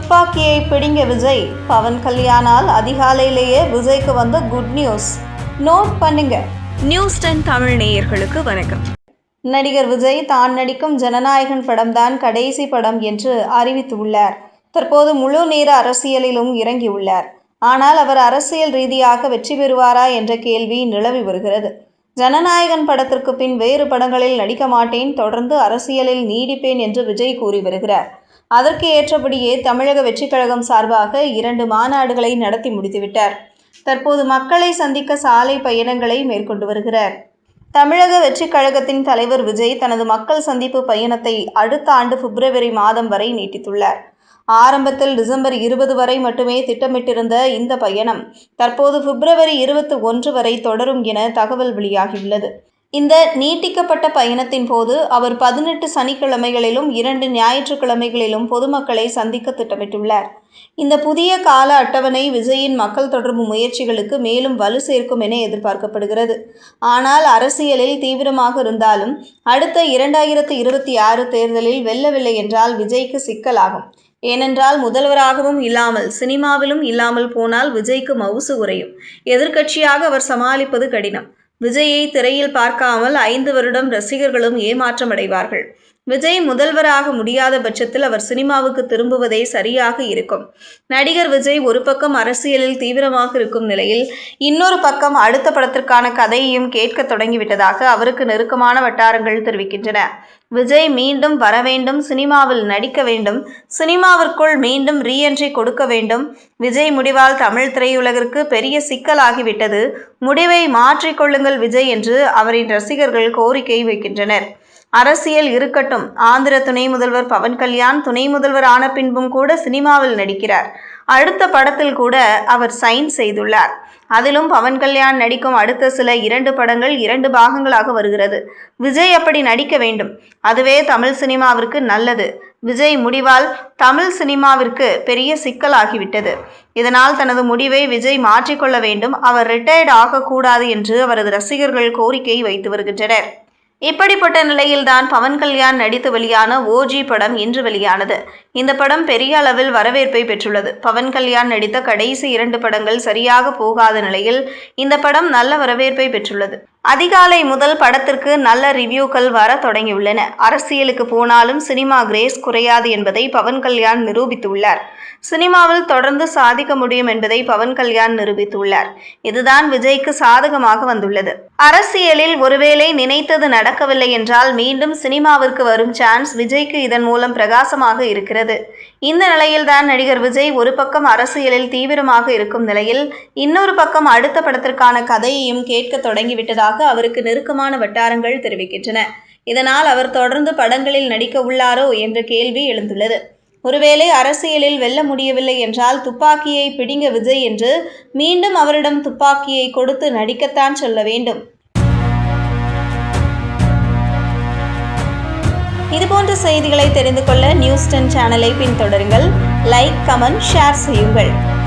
துப்பாக்கியை பிடிங்க விஜய். பவன் கல்யாணால் அதிகாலையிலேயே விஜய்க்கு வந்த குட் நியூஸ் நோட் பண்ணுங்க. நியூஸ் டென் தமிழ் நேயர்களுக்கு வணக்கம். நடிகர் விஜய் தான் நடிக்கும் ஜனநாயகன் படம்தான் கடைசி படம் என்று அறிவித்துள்ளார். தற்போது முழு நேர அரசியலிலும் இறங்கியுள்ளார். ஆனால் அவர் அரசியல் ரீதியாக வெற்றி பெறுவாரா என்ற கேள்வி நிலவி வருகிறது. ஜனநாயகன் படத்திற்கு பின் வேறு படங்களில் நடிக்க மாட்டேன் தொடர்ந்து அரசியலில் நீடிப்பேன் என்று விஜய் கூறி வருகிறார். அதற்கு ஏற்றபடியே தமிழக வெற்றிக் கழகம் சார்பாக இரண்டு மாநாடுகளை நடத்தி முடித்துவிட்டார். தற்போது மக்களை சந்திக்க சாலை பயணங்களை மேற்கொண்டு வருகிறார். தமிழக வெற்றிக் கழகத்தின் தலைவர் விஜய் தனது மக்கள் சந்திப்பு பயணத்தை அடுத்த ஆண்டு பிப்ரவரி மாதம் வரை நீட்டித்துள்ளார். ஆரம்பத்தில் டிசம்பர் இருபது வரை மட்டுமே திட்டமிட்டிருந்த இந்த பயணம் தற்போது பிப்ரவரி இருபத்தி ஒன்று வரை தொடரும் என தகவல் வெளியாகியுள்ளது. இந்த நீட்டிக்கப்பட்ட பயணத்தின் போது அவர் பதினெட்டு சனிக்கிழமைகளிலும் இரண்டு ஞாயிற்றுக்கிழமைகளிலும் பொதுமக்களை சந்திக்க திட்டமிட்டுள்ளார். இந்த புதிய கால அட்டவணை விஜயின் மக்கள் தொடர்பு முயற்சிகளுக்கு மேலும் வலு சேர்க்கும் என எதிர்பார்க்கப்படுகிறது. ஆனால் அரசியலில் தீவிரமாக இருந்தாலும் அடுத்த இரண்டாயிரத்து இருபத்தி ஆறு தேர்தலில் வெல்லவில்லை என்றால் விஜய்க்கு சிக்கலாகும். ஏனென்றால் முதல்வராகவும் இல்லாமல் சினிமாவிலும் இல்லாமல் போனால் விஜய்க்கு மவுசு குறையும். எதிர்க்கட்சியாக அவர் சமாளிப்பது கடினம். விஜயை திரையில் பார்க்காமல் ஐந்து வருடம் ரசிகர்களும் ஏமாற்றமடைவார்கள். விஜய் முதல்வராக முடியாத பட்சத்தில் அவர் சினிமாவுக்கு திரும்புவதே சரியாக இருக்கும். நடிகர் விஜய் ஒரு பக்கம் அரசியலில் தீவிரமாக இருக்கும் நிலையில் இன்னொரு பக்கம் அடுத்த படத்திற்கான கதையையும் கேட்க தொடங்கிவிட்டதாக அவருக்கு நெருக்கமான வட்டாரங்கள் தெரிவிக்கின்றன. விஜய் மீண்டும் வர வேண்டும் சினிமாவில் நடிக்க வேண்டும் சினிமாவிற்குள் மீண்டும் ரீஎன்ட்ரி கொடுக்க வேண்டும். விஜய் முடிவால் தமிழ் திரையுலகிற்கு பெரிய சிக்கலாகிவிட்டது. முடிவை மாற்றிக்கொள்ளுங்கள் விஜய் என்று அவரின் ரசிகர்கள் கோரிக்கை வைக்கின்றனர். அரசியல் இருக்கட்டும். ஆந்திர துணை முதல்வர் பவன் கல்யாண் துணை முதல்வர் ஆன பின்பும் கூட சினிமாவில் நடிக்கிறார். அடுத்த படத்தில் கூட அவர் சைன் செய்துள்ளார். அதிலும் பவன் கல்யாண் நடிக்கும் அடுத்த சில இரண்டு படங்கள் இரண்டு பாகங்களாக வருகிறது. விஜய் அப்படி நடிக்க வேண்டும். அதுவே தமிழ் சினிமாவிற்கு நல்லது. விஜய் முடிவால் தமிழ் சினிமாவிற்கு பெரிய சிக்கலாகிவிட்டது. இதனால் தனது முடிவை விஜய் மாற்றிக்கொள்ள வேண்டும். அவர் ரிட்டையர்ட் ஆகக்கூடாது என்று அவரது ரசிகர்கள் கோரிக்கை வைத்து வருகின்றனர். இப்படிப்பட்ட நிலையில்தான் பவன் கல்யாண் நடித்து வெளியான ஓஜி படம் இன்று வெளியானது. இந்த படம் பெரிய அளவில் வரவேற்பை பெற்றுள்ளது. பவன் கல்யாண் நடித்த கடைசி இரண்டு படங்கள் சரியாக போகாத நிலையில் இந்த படம் நல்ல வரவேற்பை பெற்றுள்ளது. அதிகாலை முதல் படத்திற்கு நல்ல ரிவ்யூக்கள் வர தொடங்கியுள்ளன. அரசியலுக்கு போனாலும் சினிமா கிரேஸ் குறையாது என்பதை பவன் கல்யாண் நிரூபித்துள்ளார். சினிமாவில் தொடர்ந்து சாதிக்க முடியும் என்பதை பவன் கல்யாண் நிரூபித்துள்ளார். இதுதான் விஜய்க்கு சாதகமாக வந்துள்ளது. அரசியலில் ஒருவேளை நினைத்தது நடக்கவில்லை என்றால் மீண்டும் சினிமாவிற்கு வரும் சான்ஸ் விஜய்க்கு இதன் மூலம் பிரகாசமாக இருக்கிறது. இந்த நிலையில்தான் நடிகர் விஜய் ஒரு பக்கம் அரசியலில் தீவிரமாக இருக்கும் நிலையில் இன்னொரு பக்கம் அடுத்த படத்திற்கான கதையையும் கேட்க தொடங்கிவிட்டதாக அவருக்கு நெருக்கமான வட்டாரங்கள் தெரிவிக்கின்றன. இதனால் அவர் தொடர்ந்து படங்களில் நடிக்க உள்ளாரோ என்ற கேள்வி எழுந்துள்ளது. ஒருவேளை அரசியலில் வெல்ல முடியவில்லை என்றால் துப்பாக்கியை பிடிங்க விஜய் என்று மீண்டும் அவரிடம் துப்பாக்கியை கொடுத்து நடிக்கத்தான் சொல்ல வேண்டும். இதுபோன்ற செய்திகளை தெரிந்து கொள்ள நியூஸ் டென் சேனலை பின்தொடருங்கள். லைக் கமெண்ட் ஷேர் செய்யுங்கள்.